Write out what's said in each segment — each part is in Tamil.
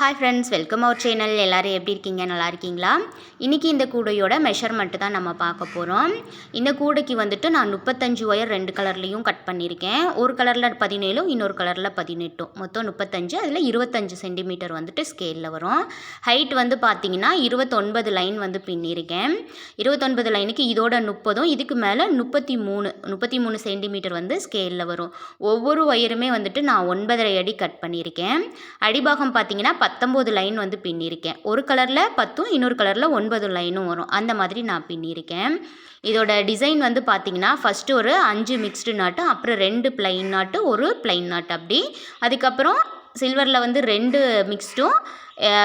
Hi friends welcome our channel எல்லோரும் எப்படி இருக்கீங்க? நல்லா இருக்கீங்களா? இன்றைக்கி இந்த கூடையோட மெஷர்மெண்ட்டு தான் நம்ம பார்க்க போகிறோம் இந்த கூடைக்கு வந்துட்டு நான் முப்பத்தஞ்சு ஒயர் ரெண்டு கலர்லேயும் கட் பண்ணியிருக்கேன். ஒரு கலரில் பதினேழும் இன்னொரு கலரில் பதினெட்டும். மொத்தம் முப்பத்தஞ்சு அதில் இருபத்தஞ்சு சென்டிமீட்டர் வந்துட்டு ஸ்கேலில் வரும். ஹைட் வந்து பார்த்திங்கன்னா இருபத்தொன்பது லைன் வந்து பின்னிருக்கேன் இருபத்தொன்பது லைனுக்கு இதோட முப்பதும் இதுக்கு மேலே முப்பத்தி மூணு முப்பத்தி மூணு சென்டிமீட்டர் வந்து ஸ்கேலில் வரும். ஒவ்வொரு ஒயருமே வந்துட்டு நான் ஒன்பதரை அடி கட் பண்ணியிருக்கேன். அடிபாகம் பார்த்திங்கன்னா பத்தொம்போது லைன் வந்து பின்னியிருக்கேன் ஒரு கலரில் பத்தும் இன்னொரு கலரில் ஒன்பது லைனும் வரும். அந்த மாதிரி நான் பின்னிருக்கேன். இதோட டிசைன் வந்து பார்த்திங்கன்னா ஃபஸ்ட்டு ஒரு அஞ்சு மிக்ஸ்டு நாட்டு அப்புறம் ரெண்டு பிளைன் நாட்டு ஒரு பிளைன் நாட்டு அப்படி. அதுக்கப்புறம் சில்வரில் வந்து ரெண்டு மிக்ஸ்டும்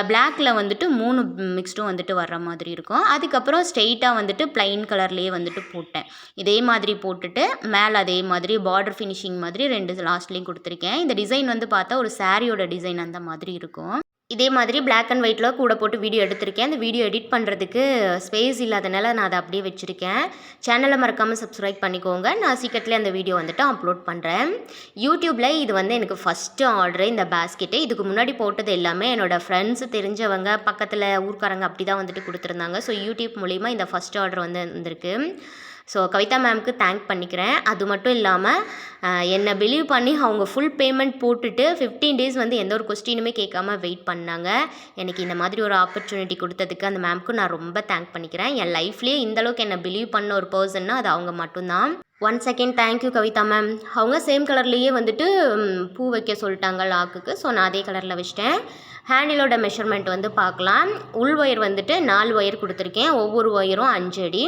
பிளாக்கில் வந்துட்டு மூணு மிக்ஸ்டும் வந்துட்டு வர்ற மாதிரி இருக்கும். அதுக்கப்புறம் ஸ்ட்ரெயிட்டாக வந்துட்டு ப்ளைன் கலர்லேயே வந்துட்டு போட்டேன். இதே மாதிரி போட்டுட்டு மேலே அதே மாதிரி பார்டர் ஃபினிஷிங் மாதிரி ரெண்டு லாஸ்ட்லேயும் கொடுத்துருக்கேன். இந்த டிசைன் வந்து பார்த்தா ஒரு சாரியோட டிசைன் அந்த மாதிரி இருக்கும். இதே மாதிரி பிளாக் அண்ட் ஒயிட்டில் கூட போட்டு வீடியோ எடுத்திருக்கேன். அந்த வீடியோ எடிட் பண்ணுறதுக்கு ஸ்பேஸ் இல்லாதனால நான் அதை அப்படியே வச்சுருக்கேன். சேனலை மறக்காமல் சப்ஸ்கிரைப் பண்ணிக்கோங்க. நான் சீக்கிரத்தில் அந்த வீடியோ வந்துட்டு அப்லோட் பண்ணுறேன் யூடியூப்பில் இது வந்து எனக்கு ஃபஸ்ட்டு ஆர்டரு இந்த பேஸ்கெட்டு இதுக்கு முன்னாடி போட்டது எல்லாமே என்னோடய ஃப்ரெண்ட்ஸு தெரிஞ்சவங்க பக்கத்தில் ஊர்க்காரங்க அப்படி தான் வந்துட்டு கொடுத்துருந்தாங்க. ஸோ யூடியூப் மூலிமா இந்த ஃபஸ்ட் ஆர்டர் வந்து வந்திருக்கு. ஸோ கவிதா மேம்க்கு தேங்க் பண்ணிக்கிறேன். அது மட்டும் இல்லாமல் என்னை பிலீவ் பண்ணி அவங்க ஃபுல் பேமெண்ட் போட்டுட்டு ஃபிஃப்டீன் டேஸ் வந்து எந்த ஒரு கொஸ்டினுமே கேட்காம வெயிட் பண்ணாங்க. எனக்கு இந்த மாதிரி ஒரு ஆப்பர்ச்சுனிட்டி கொடுத்ததுக்கு அந்த மேம்க்கு நான் ரொம்ப தேங்க் பண்ணிக்கிறேன். என் லைஃப்லேயே இந்தளவுக்கு என்னை பிலீவ் பண்ண ஒரு பர்சன்னா அது அவங்க மட்டும்தான். One second thank you Kavitha ma'am அவங்க சேம் கலர்லேயே வந்துட்டு பூ வைக்க சொல்லிட்டாங்க லாக்குக்கு ஸோ நான் அதே கலரில் வச்சிட்டேன். ஹேண்டிலோட மெஷர்மெண்ட் வந்து பார்க்கலாம். உள் ஒயர் வந்துட்டு நாலு ஒயர் கொடுத்துருக்கேன். ஒவ்வொரு ஒயரும் அஞ்சு அடி.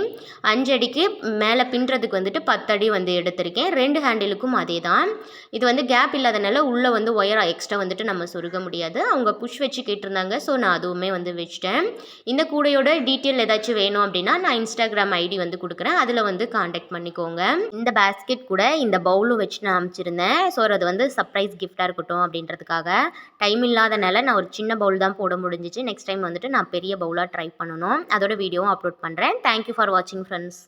அஞ்சு அடிக்கு மேலே பின்னுறதுக்கு வந்துட்டு பத்தடி வந்து எடுத்திருக்கேன். ரெண்டு ஹேண்டிலுக்கும் அதே தான் இது வந்து கேப் இல்லாதனால உள்ளே வந்து ஒயர் எக்ஸ்ட்ரா வந்துட்டு நம்ம சொருக முடியாது. அவங்க புஷ் வச்சு கேட்டிருந்தாங்க. ஸோ நான் அதுவுமே வந்து வச்சுட்டேன். இந்த கூடையோட டீட்டெயில் ஏதாச்சும் வேணும் அப்படின்னா நான் இன்ஸ்டாகிராம் ஐடி வந்து கொடுக்குறேன். அதில் வந்து காண்டாக்ட் பண்ணிக்கோங்க. இந்த பேஸ்கெட் கூட இந்த பவுலும் வச்சு நான் அமைச்சிருந்தேன். ஸோ அது வந்து சர்ப்ரைஸ் கிஃப்டாக இருக்கட்டும் அப்படின்றதுக்காக. டைம் இல்லாதனால நான் ஒரு ஒரு சின்ன பவுல் தான் போட முடிஞ்சிச்சு. நெக்ஸ்ட் டைம் வந்துட்டு நான் பெரிய பவுலாக ட்ரை பண்ணணும். அதோட வீடியோவும் அப்லோட் பண்ணுறேன் தேங்க்யூ ஃபார் வாட்சிங் ஃப்ரெண்ட்ஸ்